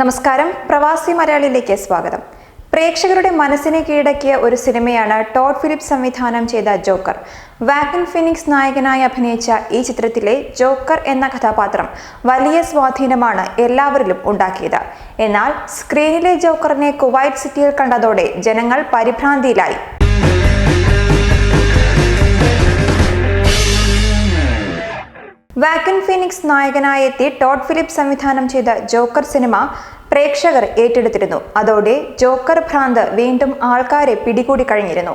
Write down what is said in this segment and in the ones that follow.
നമസ്കാരം. പ്രവാസി മലയാളിയിലേക്ക് സ്വാഗതം. പ്രേക്ഷകരുടെ മനസ്സിനെ കീഴടക്കിയ ഒരു സിനിമയാണ് ടോഡ് ഫിലിപ്പ് സംവിധാനം ചെയ്ത ജോക്കർ. വാക്കൻ ഫിനിക്സ് നായകനായി അഭിനയിച്ച ഈ ചിത്രത്തിലെ ജോക്കർ എന്ന കഥാപാത്രം വലിയ സ്വാധീനമാണ് എല്ലാവരിലും ഉണ്ടാക്കിയത്. എന്നാൽ സ്ക്രീനിലെ ജോക്കറിനെ കുവൈറ്റ് സിറ്റിയിൽ കണ്ടതോടെ ജനങ്ങൾ പരിഭ്രാന്തിയിലായി. വാക്കൻ ഫിനിക്സ് നായകനായി എത്തി ടോഡ് ഫിലിപ്പ് സംവിധാനം ചെയ്ത ജോക്കർ സിനിമ പ്രേക്ഷകർ ഏറ്റെടുത്തിരുന്നു. അതോടെ ജോക്കർ ഭ്രാന്ത് വീണ്ടും ആൾക്കാരെ പിടികൂടി കഴിഞ്ഞിരുന്നു.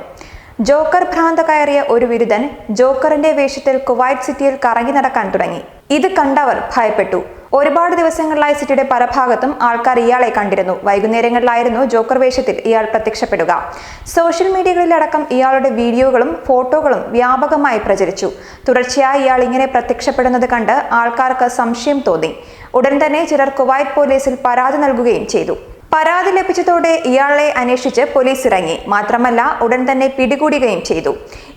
ജോക്കർ ഭ്രാന്ത കയറിയ ഒരു വിരുദ്ധൻ ജോക്കറിന്റെ വേഷത്തിൽ കുവൈറ്റ് സിറ്റിയിൽ കറങ്ങി നടക്കാൻ തുടങ്ങി. ഇത് കണ്ടവർ ഭയപ്പെട്ടു. ഒരുപാട് ദിവസങ്ങളിലായി സിറ്റിയുടെ പല ഭാഗത്തും ആൾക്കാർ ഇയാളെ കണ്ടിരുന്നു. വൈകുന്നേരങ്ങളിലായിരുന്നു ജോക്കർ വേഷത്തിൽ ഇയാൾ പ്രത്യക്ഷപ്പെടുക. സോഷ്യൽ മീഡിയകളിലടക്കം ഇയാളുടെ വീഡിയോകളും ഫോട്ടോകളും വ്യാപകമായി പ്രചരിച്ചു. തുടർച്ചയായി ഇയാൾ ഇങ്ങനെ പ്രത്യക്ഷപ്പെടുന്നത് കണ്ട് ആൾക്കാർക്ക് സംശയം തോന്നി. ഉടൻ തന്നെ ചിലർ കുവൈറ്റ് പോലീസിൽ പരാതി നൽകുകയും ചെയ്തു. പരാതി ലഭിച്ചതോടെ ഇയാളെ അന്വേഷിച്ച് പോലീസ് ഇറങ്ങി. മാത്രമല്ല ഉടൻ തന്നെ പിടികൂടുകയും ചെയ്തു.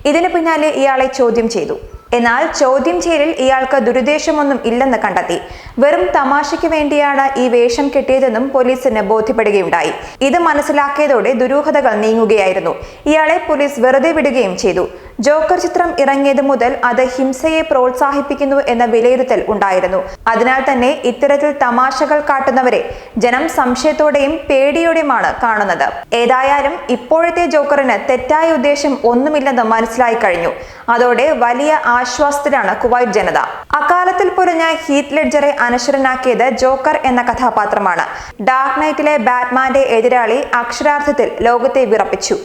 ഇതിനു പിന്നാലെ ഇയാളെ ചോദ്യം ചെയ്തു. എന്നാൽ ചോദ്യം ചെയ്യലിൽ ഇയാൾക്ക് ദുരുദ്ദേശമൊന്നും ഇല്ലെന്ന് കണ്ടെത്തി. വെറും തമാശയ്ക്ക് വേണ്ടിയാണ് ഈ വേഷം കെട്ടിയതെന്നും പോലീസിന് ബോധ്യപ്പെടുകയുണ്ടായി. ഇത് മനസ്സിലാക്കിയതോടെ ദുരൂഹതകൾ നീങ്ങുകയായിരുന്നു. ഇയാളെ പോലീസ് വെറുതെ വിടുകയും ചെയ്തു. ജോക്കർ ചിത്രം ഇറങ്ങിയത് മുതൽ അത് ഹിംസയെ പ്രോത്സാഹിപ്പിക്കുന്നു എന്ന വിലയിരുത്തൽ ഉണ്ടായിരുന്നു. അതിനാൽ തന്നെ ഇത്തരത്തിൽ തമാശകൾ കാട്ടുന്നവരെ ജനം സംശയത്തോടെയും പേടിയോടെയുമാണ് കാണുന്നത്. ഏതായാലും ഇപ്പോഴത്തെ ജോക്കറിന് തെറ്റായ ഉദ്ദേശം ഒന്നുമില്ലെന്ന് മനസ്സിലായി കഴിഞ്ഞു. അതോടെ വലിയ ആശ്വാസത്തിലാണ് കുവൈറ്റ് ജനത. അക്കാലത്തിൽ പൊരിഞ്ഞ ഹീറ്റ് ലെഡ്ജറെ അനശ്വരനാക്കിയത് ജോക്കർ എന്ന കഥാപാത്രമാണ്. ഡാർക്ക് നൈറ്റിലെ ബാറ്റ്മാന്റെ എതിരാളി അക്ഷരാർത്ഥത്തിൽ ലോകത്തെ വിറപ്പിച്ചു.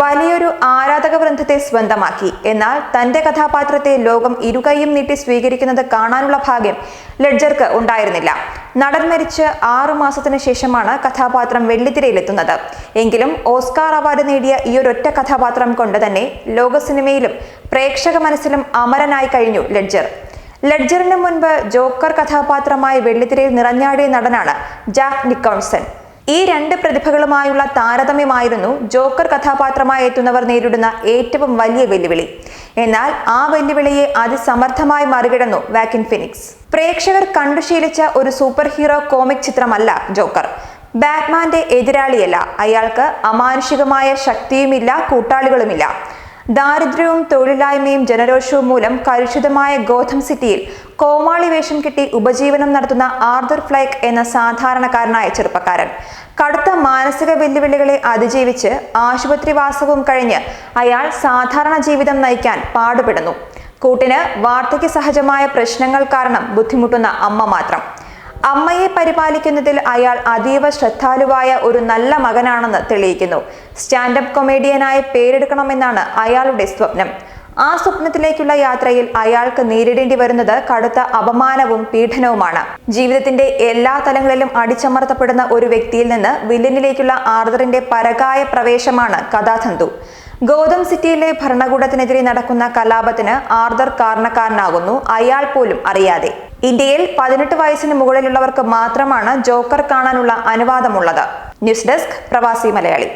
വലിയൊരു ആരാധക വൃന്ദത്തെ സ്വന്തമാക്കി. എന്നാൽ തന്റെ കഥാപാത്രത്തെ ലോകം ഇരുകൈയും നീട്ടി സ്വീകരിക്കുന്നത് കാണാനുള്ള ഭാഗ്യം ലെഡ്ജർക്ക് ഉണ്ടായിരുന്നില്ല. നടൻ മരിച്ച് ആറു മാസത്തിന് ശേഷമാണ് കഥാപാത്രം വെള്ളിത്തിരയിലെത്തുന്നത്. എങ്കിലും ഓസ്കാർ അവാർഡ് നേടിയ ഈ ഒരൊറ്റ കഥാപാത്രം കൊണ്ട് തന്നെ ലോക സിനിമയിലും പ്രേക്ഷക മനസ്സിലും അമരനായി കഴിഞ്ഞു ലെഡ്ജർ ലെഡ്ജറിന് മുൻപ് ജോക്കർ കഥാപാത്രമായി വെള്ളിത്തിരയിൽ നിറഞ്ഞാടിയ നടനാണ് ജാക്ക് നിക്കോൺസൺ. ഈ രണ്ട് പ്രതിഭകളുമായുള്ള താരതമ്യമായിരുന്നു ജോക്കർ കഥാപാത്രമായി എത്തുന്നവർ നേരിടുന്ന ഏറ്റവും വലിയ വെല്ലുവിളി. എന്നാൽ ആ വെല്ലുവിളിയെ അതിസമർത്ഥമായി മറികടന്നു വാക്കിൻ ഫിനിക്സ്. പ്രേക്ഷകർ കണ്ടുശീലിച്ച ഒരു സൂപ്പർ ഹീറോ കോമിക് ചിത്രമല്ല ജോക്കർ. ബാറ്റ്മാന്റെ എതിരാളിയല്ല. അയാൾക്ക് അമാനുഷികമായ ശക്തിയുമില്ല കൂട്ടാളികളുമില്ല. ദാരിദ്ര്യവും തൊഴിലില്ലായ്മയും ജനരോഷവും മൂലം കലുഷിതമായ ഗോഥം സിറ്റിയിൽ കോമാളി വേഷം കിട്ടി ഉപജീവനം നടത്തുന്ന ആർദർ ഫ്ലൈക്ക് എന്ന സാധാരണക്കാരനായ ചെറുപ്പക്കാരൻ. കടുത്ത മാനസിക വെല്ലുവിളികളെ അതിജീവിച്ച് ആശുപത്രിവാസവും കഴിഞ്ഞ് അയാൾ സാധാരണ ജീവിതം നയിക്കാൻ പാടുപെടുന്നു. കൂട്ടിന് വാർദ്ധക്യ സഹജമായ പ്രശ്നങ്ങൾ കാരണം ബുദ്ധിമുട്ടുന്ന അമ്മ മാത്രം. അമ്മയെ പരിപാലിക്കുന്നതിൽ അയാൾ അതീവ ശ്രദ്ധാലുവായ ഒരു നല്ല മകനാണെന്ന് തെളിയിക്കുന്നു. സ്റ്റാൻഡപ്പ് കൊമേഡിയനായി പേരെടുക്കണമെന്നാണ് അയാളുടെ സ്വപ്നം. ആ സ്വപ്നത്തിലേക്കുള്ള യാത്രയിൽ അയാൾക്ക് നേരിടേണ്ടി വരുന്നത് കടുത്ത അപമാനവും പീഡനവുമാണ്. ജീവിതത്തിന്റെ എല്ലാ തലങ്ങളിലും അടിച്ചമർത്തപ്പെടുന്ന ഒരു വ്യക്തിയിൽ നിന്ന് വില്ലനിലേക്കുള്ള ആർദറിന്റെ പരകായ പ്രവേശമാണ് കഥാതന്തു. ഗൗതം സിറ്റിയിലെ ഭരണകൂടത്തിനെതിരെ നടക്കുന്ന കലാപത്തിന് ആർദർ കാരണക്കാരനാകുന്നു അയാൾ പോലും അറിയാതെ. ഇന്ത്യയിൽ പതിനെട്ട് വയസ്സിന് മുകളിലുള്ളവർക്ക് മാത്രമാണ് ജോക്കർ കാണാനുള്ള അനുവാദമുള്ളത്. ന്യൂസ് ഡെസ്ക് പ്രവാസി മലയാളി.